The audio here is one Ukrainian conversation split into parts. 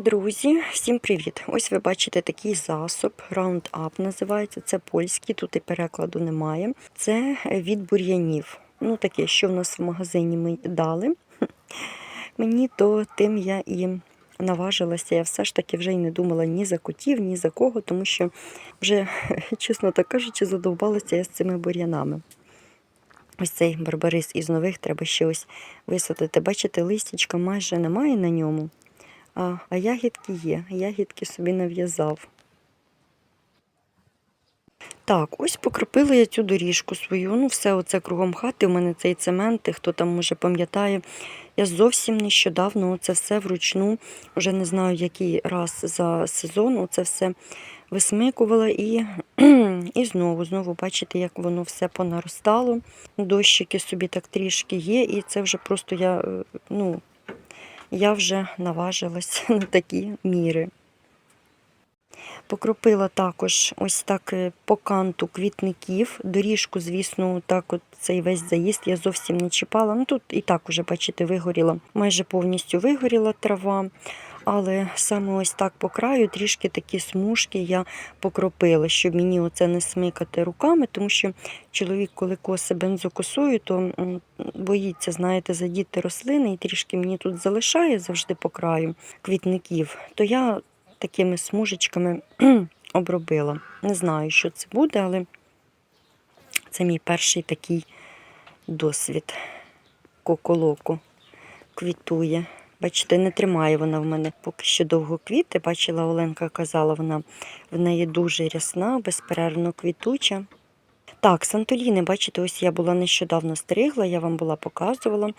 Друзі, всім привіт! Ось ви бачите такий засоб, Roundup називається. Це польський, тут і перекладу немає. Це від бур'янів. Ну, таке, що в нас в магазині ми дали. Мені то тим я і наважилася. Я все ж таки вже й не думала ні за котів, ні за кого, тому що вже, чесно так кажучи, задовбалася я з цими бур'янами. Ось цей барбарис із нових треба ще ось висадити. Бачите, листячка майже немає на ньому. А, а ягідки є, ягідки собі нав'язав. Так, ось покропила я цю доріжку свою. Ну, все оце кругом хати. У мене цей цемент, і хто там може пам'ятає. Я зовсім нещодавно це все вручну, вже не знаю, який раз за сезон, це все висмикувала і, і знову, знову бачите, як воно все понаростало. Дощики собі так трішки є, і це вже просто я, е, ну, я вже наважилась на такі міри. Покропила також ось так е, по канту квітників. Доріжку, звісно, так от цей весь заїзд я зовсім не чіпала. Ну тут і так уже, бачите, вигоріла. Майже повністю вигоріла трава. Але саме ось так по краю трішки такі смужки я покропила, щоб мені оце не смикати руками, тому що чоловік, коли косе бензокосою, то боїться, знаєте, задіти рослини і трішки мені тут залишає завжди по краю квітників. То я такими смужечками обробила. Не знаю, що це буде, але це мій перший такий досвід. Коколоко квітує. Бачите, не тримає вона в мене поки що довго квіти. Бачила, Оленка казала, вона в неї дуже рясна, безперервно квітуча. Так, Сантоліни, бачите, ось я була нещодавно стригла, я вам була показувала.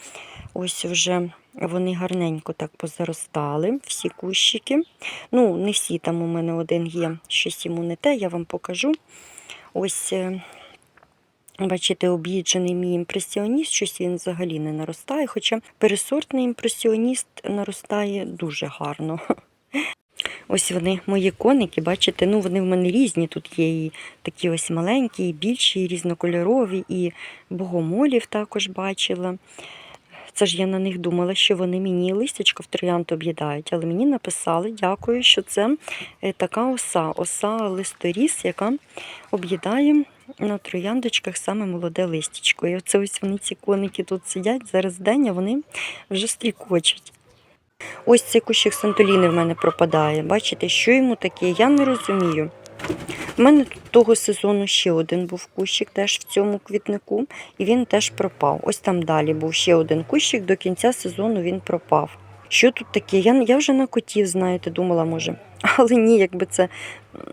Ось вже вони гарненько так позаростали, всі кущики. Ну, не всі там у мене один є, щось йому не те, я вам покажу. Ось, е, бачите, об'їджений мій імпресіоніст, щось він взагалі не наростає, хоча пересортний імпресіоніст наростає дуже гарно. Ось вони, мої коники, бачите, ну вони в мене різні. Тут є і такі ось маленькі, і більші, і різнокольорові, і богомолів також бачила. Це ж я на них думала, що вони мені листячко в троянд об'їдають, але мені написали, дякую, що це е, така оса, оса листоріс, яка об'їдає на трояндочках саме молоде листячко. І оце ось вони ці коники тут сидять зараз день, а вони вже стрікочуть. Ось цей кущик Сантоліни в мене пропадає. Бачите, що йому таке? Я не розумію. У мене того сезону ще один був кущик теж в цьому квітнику, і він теж пропав. Ось там далі був ще один кущик, до кінця сезону він пропав. Що тут таке? Я, я вже на котів, знаєте, думала, може. Але ні, якби це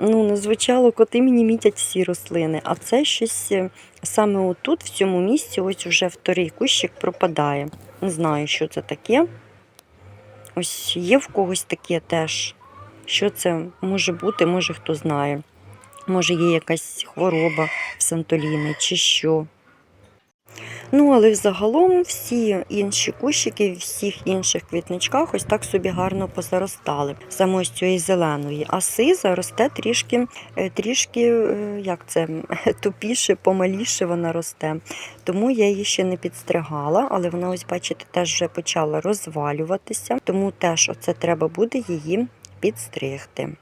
ну, не звучало, коти мені мітять всі рослини. А це щось е, саме отут, в цьому місці, ось вже вторий кущик пропадає. Не знаю, що це таке. Ось є в когось таке теж. Що це може бути, може хто знає. Може, є якась хвороба в Сантоліни чи що. Ну, але взагалом всі інші кущики, в всіх інших квітничках ось так собі гарно позаростали. Саме ось цієї зеленої. А сиза росте трішки, е, трішки, е, як це, тупіше, помаліше вона росте. Тому я її ще не підстригала, але вона, ось, бачите, теж вже почала розвалюватися. Тому теж оце треба буде її підстригти.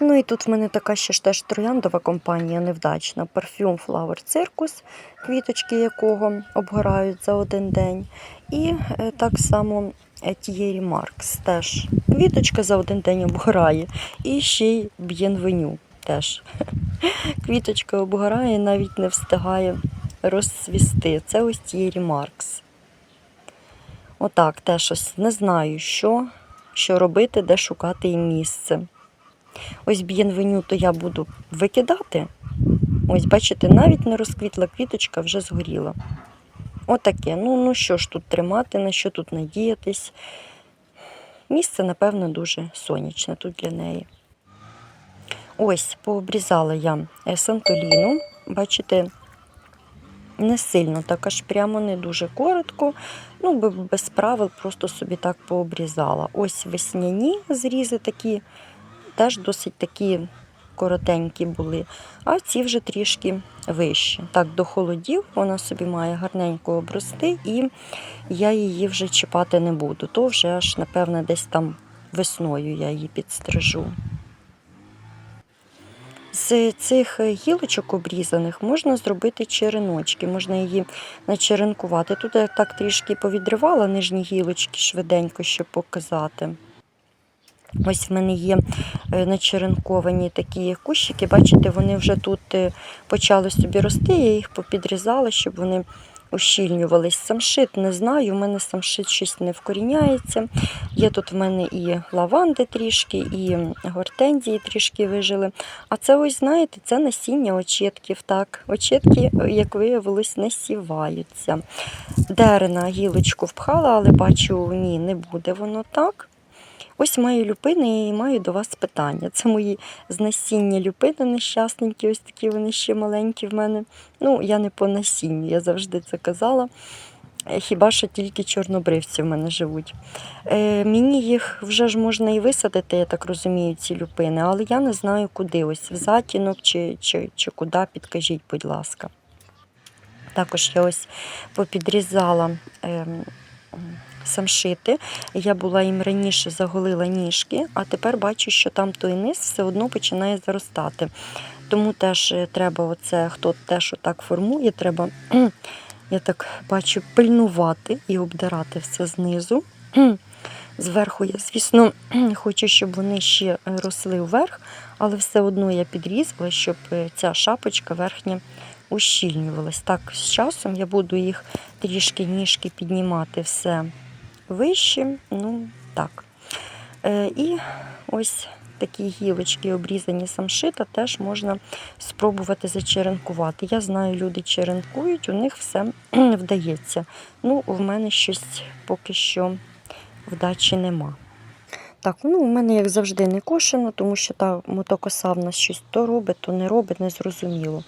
Ну і тут в мене така ще ж теж трояндова компанія невдачна. Парфюм Flower Circus, квіточки якого обгорають за один день. І е, так само Thierry Marks теж квіточка за один день обгорає. І ще й Б'єнвеню теж. Квіточка обгорає, навіть не встигає розцвісти. Це ось Thierry Marks. Отак, теж ось не знаю, що, що робити, де шукати їм місце. Ось б'єнвеню то я буду викидати. Ось, бачите, навіть не розквітла квіточка, вже згоріла. Отаке. Ну, ну що ж тут тримати, на що тут надіятись. Місце, напевно, дуже сонячне тут для неї. Ось, пообрізала я е, сантоліну. Бачите, не сильно, так аж прямо не дуже коротко. Ну, б- без правил, просто собі так пообрізала. Ось весняні зрізи такі теж досить такі коротенькі були, а ці вже трішки вищі. Так, до холодів вона собі має гарненько обрости, і я її вже чіпати не буду. То вже аж, напевне, десь там весною я її підстрижу. З цих е, гілочок обрізаних можна зробити череночки, можна її начеренкувати. Тут я так трішки повідривала нижні гілочки швиденько, щоб показати. Ось в мене є е, начеренковані такі кущики. Бачите, вони вже тут е, почали собі рости, я їх попідрізала, щоб вони ущільнювались. Самшит не знаю, у мене самшит щось не вкоріняється. Є тут в мене і лаванди трішки, і гортензії трішки вижили. А це ось, знаєте, це насіння очетків. Так, очетки, як виявилось, не сіваються. Дерена гілочку впхала, але бачу, ні, не буде воно так. Ось маю люпини і маю до вас питання. Це мої з насіння люпини нещасненькі, ось такі вони ще маленькі в мене. Ну, я не по насінню, я завжди це казала. Е, Хіба що тільки чорнобривці в мене живуть. Е, мені їх вже ж можна і висадити, я так розумію, ці люпини, але я не знаю куди. Ось в затінок чи, чи, чи куди, підкажіть, будь ласка. Також я ось попідрізала. ем, самшити. Я була їм раніше заголила ніжки, а тепер бачу, що там той низ все одно починає заростати. Тому теж е, треба, оце, хто теж отак формує, треба, я так бачу, пильнувати і обдирати все знизу. Зверху я, звісно, хочу, щоб вони ще росли вверх, але все одно я підрізала, щоб е, ця шапочка верхня ущільнювалась. Так, з часом я буду їх трішки ніжки піднімати все вище. Ну, так. Е, і ось такі гілочки, обрізані самшита, теж можна спробувати зачеренкувати. Я знаю, люди черенкують, у них все вдається. Ну, в мене щось поки що вдачі нема. Так, ну у мене, як завжди, не кошено, тому що та мотокоса в нас щось то робить, то не робить, незрозуміло.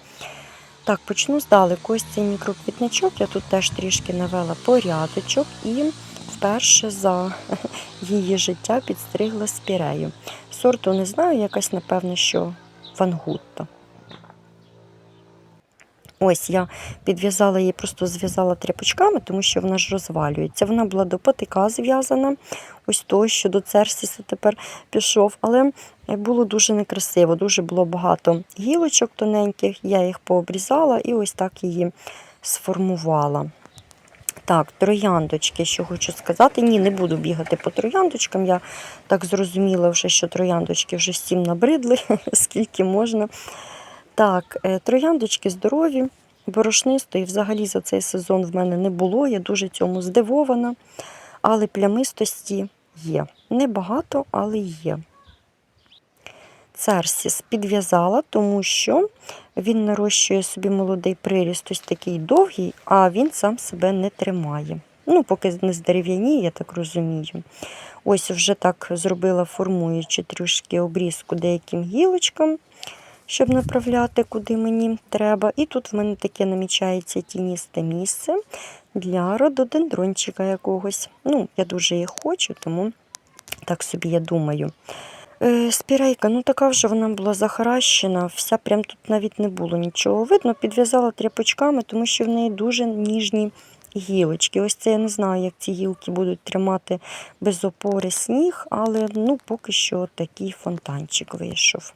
Так, почну здалеку. Ось цей мікроквітничок. Я тут теж трішки навела порядочок і вперше за її життя підстригла спірею. Сорту не знаю, якась, напевно, що вангутта. Ось я підв'язала її, просто зв'язала тряпочками, тому що вона ж розвалюється. Вона була до патика зв'язана, ось той, що до церсісу тепер пішов. Але було дуже некрасиво, дуже було багато гілочок тоненьких, я їх пообрізала і ось так її сформувала. Так, трояндочки, що хочу сказати. Ні, не буду бігати по трояндочкам. Я так зрозуміла вже, що трояндочки вже всім набридли, скільки можна. Так, е, трояндочки здорові, борошнистої взагалі за цей сезон в мене не було. Я дуже цьому здивована. Але плямистості є. Небагато, але є. Церсіс підв'язала, тому що він нарощує собі молодий приріст, ось такий довгий, а він сам себе не тримає. Ну, поки не здерев'яніє, я так розумію. Ось вже так зробила, формуючи трішки обрізку деяким гілочкам, щоб направляти, куди мені треба. І тут в мене таке намічається тіністе місце для рододендрончика якогось. Ну, я дуже їх хочу, тому так собі я думаю. Е, Спірейка, ну така вже вона була захаращена, вся прям тут навіть не було нічого видно. Підв'язала тряпочками, тому що в неї дуже ніжні гілочки. Ось це я не знаю, як ці гілки будуть тримати без опори сніг, але ну, поки що такий фонтанчик вийшов.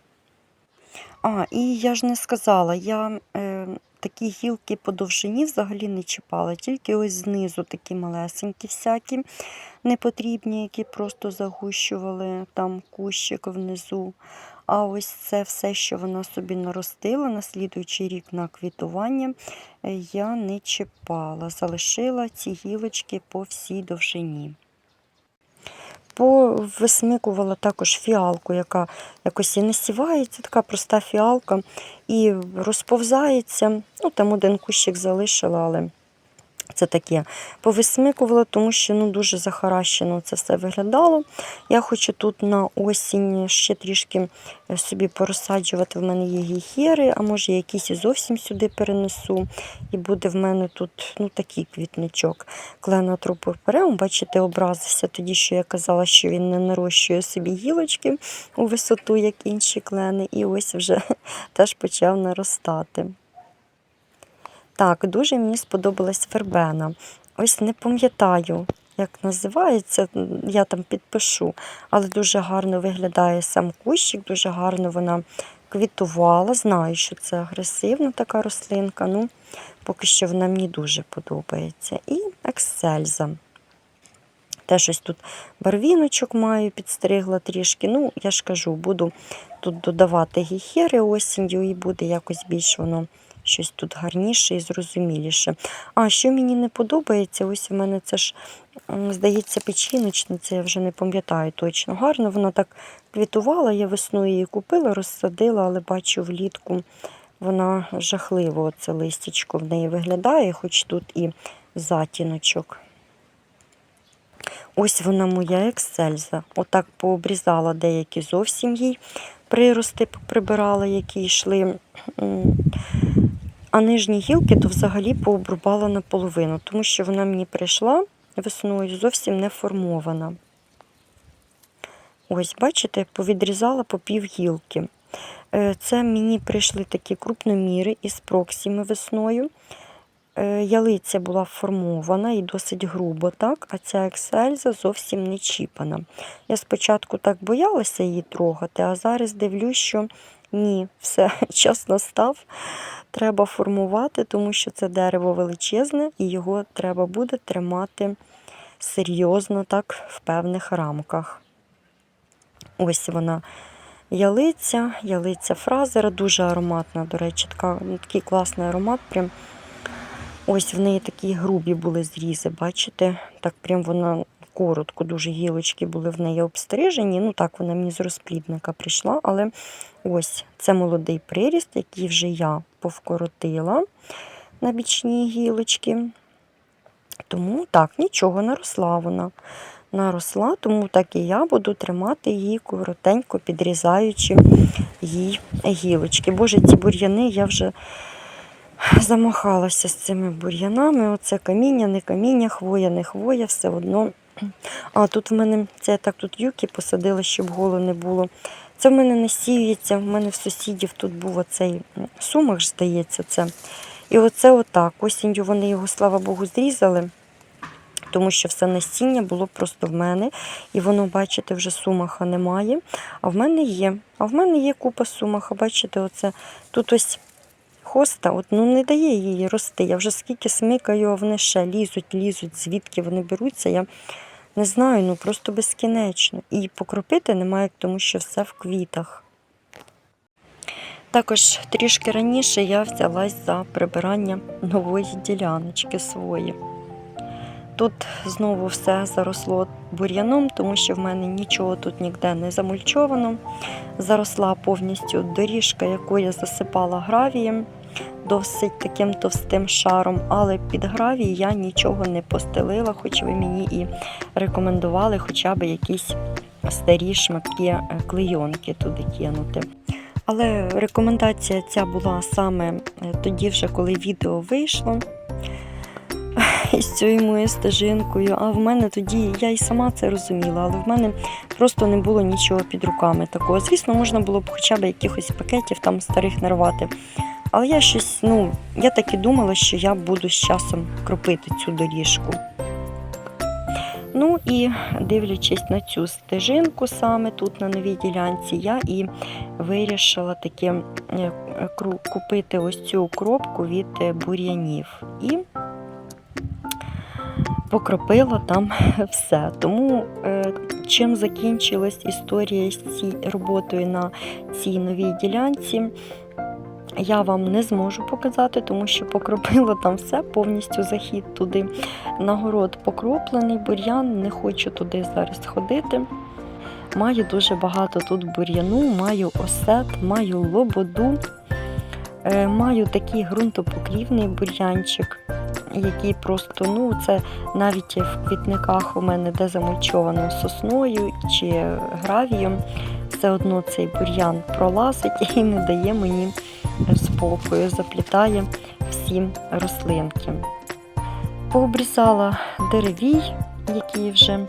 А, і я ж не сказала, я е, такі гілки по довжині взагалі не чіпала, тільки ось знизу такі малесенькі всякі непотрібні, які просто загущували там кущик внизу. А ось це все, що вона собі наростила на слідуючий рік на квітування, е, я не чіпала, залишила ці гілочки по всій довжині. Повисмикувала також фіалку, яка якось і насівається, така проста фіалка, і розповзається. Ну, Там один кущик залишила, але це таке. Повисмикувала, тому що ну, дуже захаращено це все виглядало. Я хочу тут на осінь ще трішки е, собі порозсаджувати. В мене є гіхери, а може якісь і зовсім сюди перенесу. І буде в мене тут ну, такий квітничок. Клена трупопереум, бачите, образився тоді, що я казала, що він не нарощує собі гілочки у висоту, як інші клени. І ось вже теж почав наростати. Так, дуже мені сподобалась фербена. Ось не пам'ятаю, як називається, я там підпишу, але дуже гарно виглядає сам кущик, дуже гарно вона квітувала. Знаю, що це агресивна така рослинка. Ну, поки що вона мені дуже подобається. І ексельза. Теж ось тут барвіночок маю, підстригла трішки. Ну, я ж кажу, буду тут додавати гіхери осінню і буде якось більш воно щось тут гарніше і зрозуміліше. А що мені не подобається, ось у мене це ж, здається, печіночниця, я вже не пам'ятаю точно. Гарно вона так квітувала, я весною її купила, розсадила, але бачу влітку вона жахливо, це листячко в неї виглядає, хоч тут і затіночок. Ось вона моя ексельза. Отак пообрізала деякі зовсім їй прирости прибирала, які йшли. А нижні гілки то взагалі пообрубала наполовину, тому що вона мені прийшла весною зовсім не формована. Ось, бачите, повідрізала по пів гілки. Е, Це мені прийшли такі крупноміри із проксіми весною. Е, Ялиця була формована і досить грубо, так, а ця ексельза зовсім не чіпана. Я спочатку так боялася її трогати, а зараз дивлюсь, що ні, все, час настав. Треба формувати, тому що це дерево величезне і його треба буде тримати серйозно, так, в певних рамках. Ось вона ялиця, ялиця фразера, дуже ароматна, до речі, така, ну, такий класний аромат. Прям. Ось в неї такі грубі були зрізи, бачите? Так прям вона коротко, дуже гілочки були в неї обстрижені. Ну так, вона мені з розплідника прийшла, але ось це молодий приріст, який вже я повкоротила на бічні гілочки. Тому так, нічого, наросла вона. Наросла, тому так і я буду тримати її коротенько, підрізаючи їй гілочки. Боже, ці бур'яни я вже замахалася з цими бур'янами. Оце каміння, не каміння, хвоя, не хвоя, все одно. А тут в мене це я так тут юки посадила, щоб голо не було. Це в мене не сіюється, в мене в сусідів тут був оцей сумах, здається, це. І оце отак. Осінню вони його, слава Богу, зрізали, тому що все насіння було просто в мене. І воно, бачите, вже сумаха немає. А в мене є. А в мене є купа сумаха. Бачите, оце тут ось хоста, от, ну не дає їй рости. Я вже скільки смикаю, а вони ще лізуть, лізуть, звідки вони беруться. Я не знаю, ну просто безкінечно. І покропити немає, тому що все в квітах. Також трішки раніше я взялась за прибирання нової діляночки своєї. Тут знову все заросло бур'яном, тому що в мене нічого тут ніде не замульчовано. Заросла повністю доріжка, яку я засипала гравієм досить таким товстим шаром, але під гравій я нічого не постелила, хоч ви мені і рекомендували хоча б якісь старі шматки е, клейонки туди кинути. Але рекомендація ця була саме е, тоді, вже коли відео вийшло із цією моєю стежинкою. А в мене тоді я і сама це розуміла, але в мене просто не було нічого під руками такого. Звісно, можна було б хоча б якихось пакетів там старих нарвати. Але я щось, ну, я так і думала, що я буду з часом кропити цю доріжку. Ну і дивлячись на цю стежинку саме тут на новій ділянці, я і вирішила таки е, купити ось цю укропку від е, бур'янів. І покропила там все. Тому е, чим закінчилась історія з цією роботою на цій новій ділянці, я вам не зможу показати, тому що покропила там все, повністю захід туди. Нагород покроплений, бур'ян, не хочу туди зараз ходити. Маю дуже багато тут бур'яну, маю осет, маю лободу, е, маю такий ґрунтопокрівний бур'янчик, який просто, ну, це навіть в квітниках у мене де замульчовано сосною чи гравієм, все одно цей бур'ян пролазить і не дає мені спокою, заплітає всі рослинки. Пообрізала деревій, які вже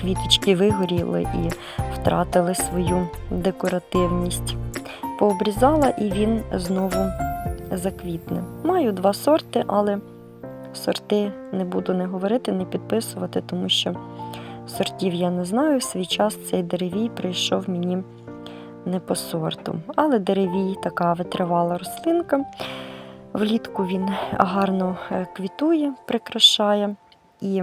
квіточки вигоріли і втратили свою декоративність. Пообрізала і він знову заквітне. Маю два сорти, але сорти не буду не говорити, не підписувати, тому що сортів я не знаю. В свій час цей деревій прийшов мені не по сорту. Але деревій така витривала рослинка. Влітку він гарно е, квітує, прикрашає. І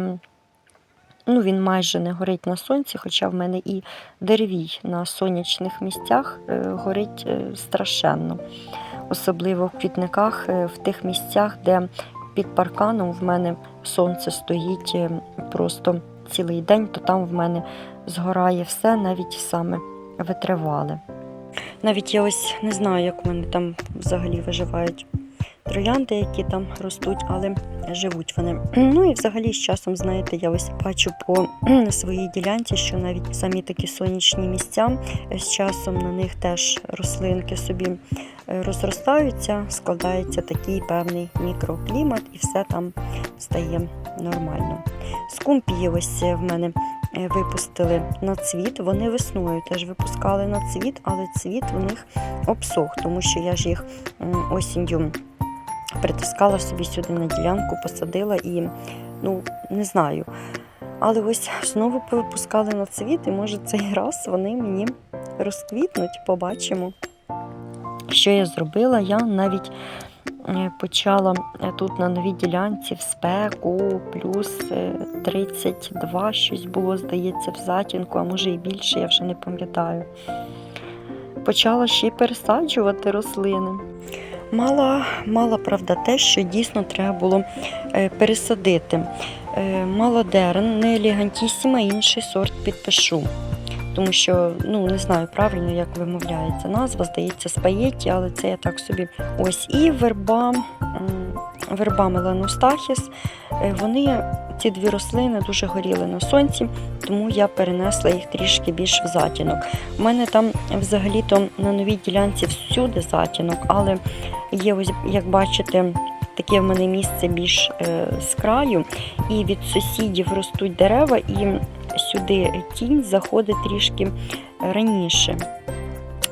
ну, він майже не горить на сонці, хоча в мене і деревій на сонячних місцях е, горить е, страшенно. Особливо в квітниках, в тих місцях, де під парканом в мене сонце стоїть просто цілий день, то там в мене згорає все, навіть саме витривале. Навіть я ось не знаю, як вони там взагалі виживають троянди, які там ростуть, але живуть вони. Ну і взагалі з часом, знаєте, я ось бачу по своїй ділянці, що навіть самі такі сонячні місця е, з часом на них теж рослинки собі е, розростаються, складається такий певний мікроклімат, і все там стає нормально. Скумпії ось в мене е, випустили на цвіт. Вони весною теж випускали на цвіт, але цвіт у них обсох, тому що я ж їх осінню притискала собі сюди на ділянку, посадила і ну не знаю. Але ось знову повипускали на цвіт, і може цей раз вони мені розквітнуть, побачимо. Що я зробила? Я навіть е, почала е, тут на новій ділянці в спеку, плюс е, 32 щось було, здається, в затінку, а може і більше, я вже не пам'ятаю. Почала ще й пересаджувати рослини. Мала, мала правда те, що дійсно треба було е, пересадити. Е, Малодерн, не елегантісіма, інший сорт підпишу. Тому що ну не знаю правильно, як вимовляється назва, здається, спаєті, але це я так собі. Ось і верба, верба Меленостахіс. е, Вони ці дві рослини дуже горіли на сонці, тому я перенесла їх трішки більш в затінок. У мене там взагалі-то на новій ділянці всюди затінок, але є ось, як бачите, таке в мене місце більш е, з краю, і від сусідів ростуть дерева, і сюди тінь заходить трішки раніше.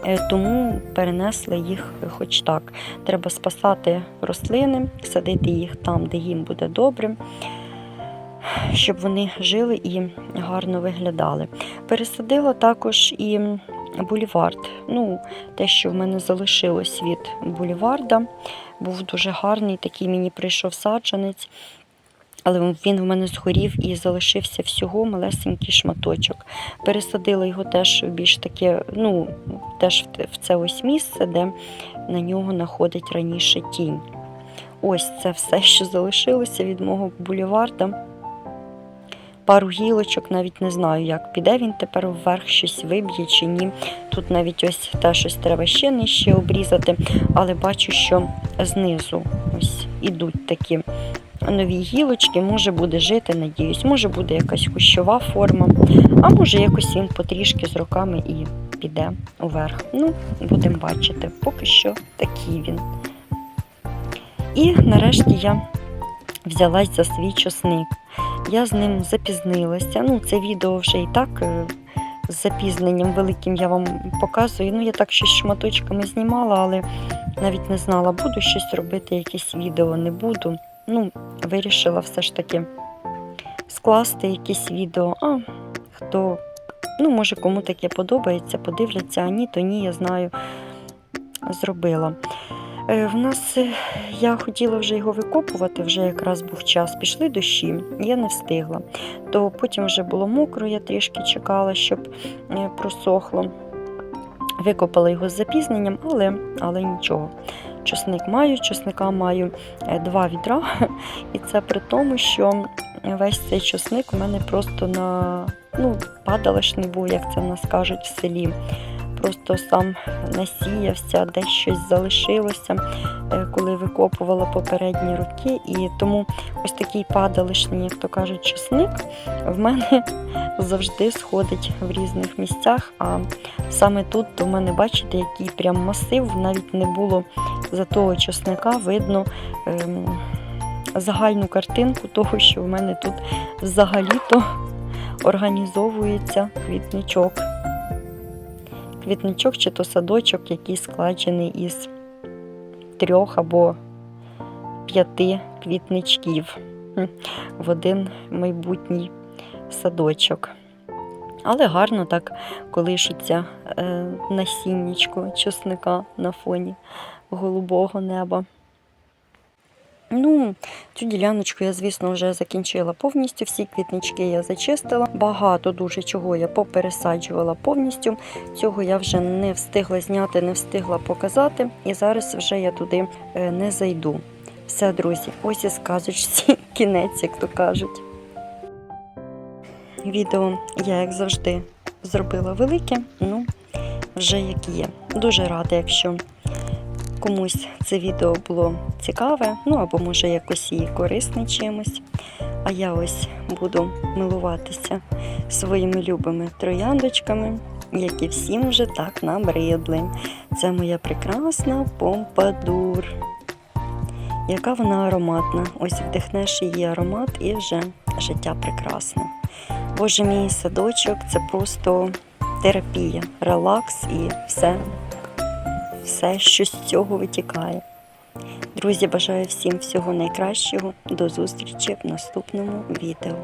Е, Тому перенесли їх хоч так. Треба спасати рослини, садити їх там, де їм буде добре, щоб вони жили і гарно виглядали. Пересадила також і булівард. Ну, те, що в мене залишилось від буліварда, був дуже гарний, такий мені прийшов саджанець. Але він в мене згорів і залишився всього малесенький шматочок. Пересадила його теж в більш таке, ну, теж в це ось місце, де на нього находить раніше тінь. Ось це все, що залишилося від мого бульварда. Пару гілочок, навіть не знаю, як піде він тепер вверх, щось виб'є чи ні. Тут навіть ось те щось треба ще нижче обрізати, але бачу, що знизу ось ідуть такі нові гілочки, може буде жити, надіюсь, може буде якась кущова форма, а може якось він потрішки з роками і піде уверх. Ну, будемо бачити. Поки що такий він. І нарешті я взялась за свій чосник. Я з ним запізнилася. Ну, це відео вже і так е, з запізненням великим я вам показую. Ну, я так щось шматочками знімала, але навіть не знала, буду щось робити, якесь відео, не буду. Ну, вирішила все ж таки скласти якесь відео. А хто, ну, може, кому таке подобається, подивляться, а ні, то ні, я знаю, зробила. Е, В нас е, я хотіла вже його викопувати, вже якраз був час. Пішли дощі, я не встигла. То потім вже було мокро, я трішки чекала, щоб е, просохло. Викопала його з запізненням, але, але нічого. Чосник маю, чосника маю два відра, і це при тому, що весь цей чосник у мене просто на ну, падалишний був, як це в нас кажуть в селі. Просто сам насіявся, десь щось залишилося, е, коли викопувала попередні роки. І тому ось такий падалишний, як то кажуть, чесник в мене завжди сходить в різних місцях. А саме тут в мене, бачите, який прям масив, навіть не було за того чесника видно ем, загальну картинку того, що в мене тут взагалі-то організовується квітничок квітничок чи то садочок, який складений із трьох або п'яти квітничків. в один майбутній садочок. Але гарно так колишиться е, насіннячко чесника на фоні голубого неба. Ну, цю діляночку я, звісно, вже закінчила повністю. Всі квітнички я зачистила. Багато дуже чого я попересаджувала повністю. Цього я вже не встигла зняти, не встигла показати. І зараз вже я туди е, не зайду. Все, друзі, ось і сказочці кінець, як то кажуть. Відео я, як завжди, зробила велике, ну, вже як є. Дуже рада, якщо комусь це відео було цікаве, ну або може якось і корисне чимось. А я ось буду милуватися своїми любими трояндочками, які всім вже так набридли. Це моя прекрасна помпадур. Яка вона ароматна. Ось вдихнеш її аромат і вже життя прекрасне. Боже мій садочок це просто терапія, релакс і все, все, що з цього витікає. Друзі, бажаю всім всього найкращого. До зустрічі в наступному відео.